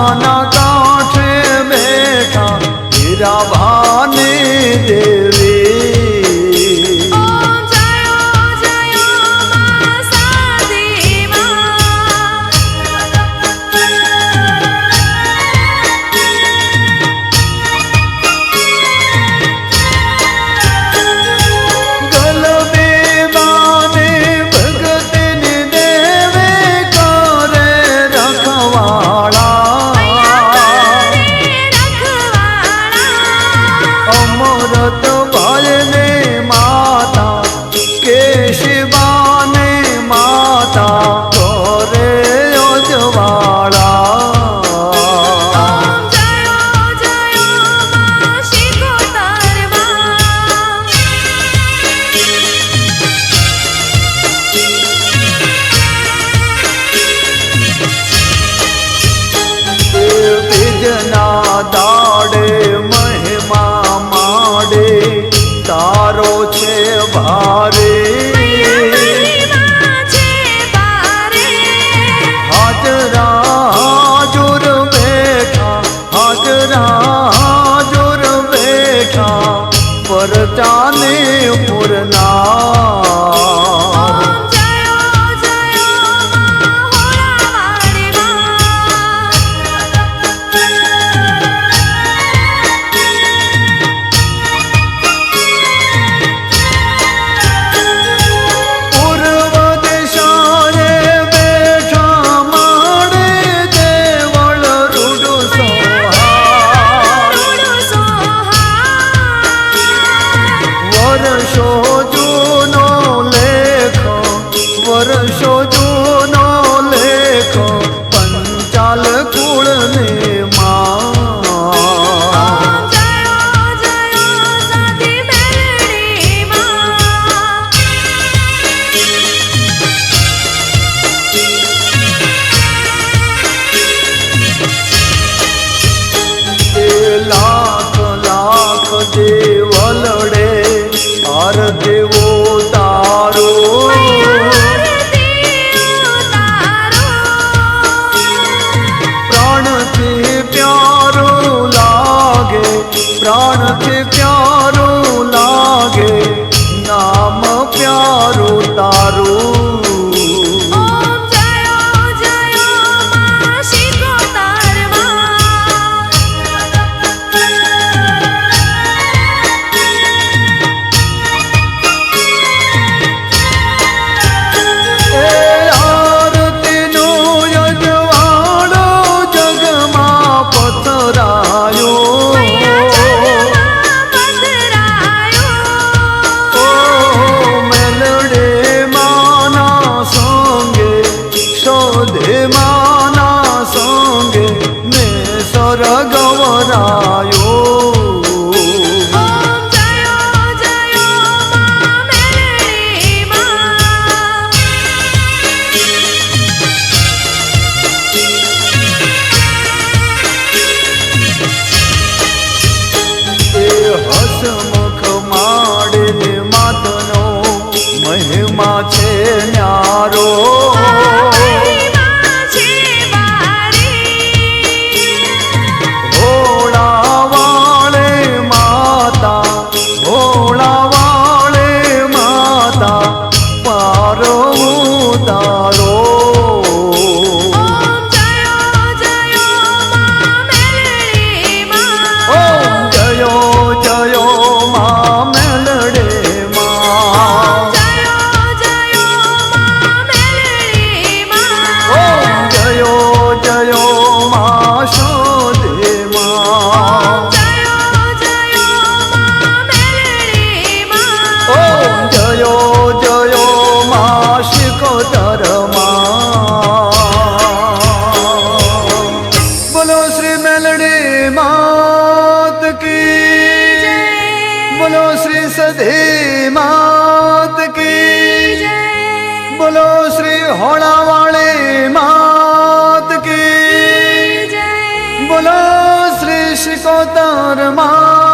ના કાંઠે બેઠા હીરા দাদা મૂળને માં. લાખ લાખ દેવ હર દેવો પ્યારું લાગે. નામ પ્યારું તારું જય માત કી બોલો શ્રી હોળાવાળી માત કી બોલો શ્રી શિકોતર માત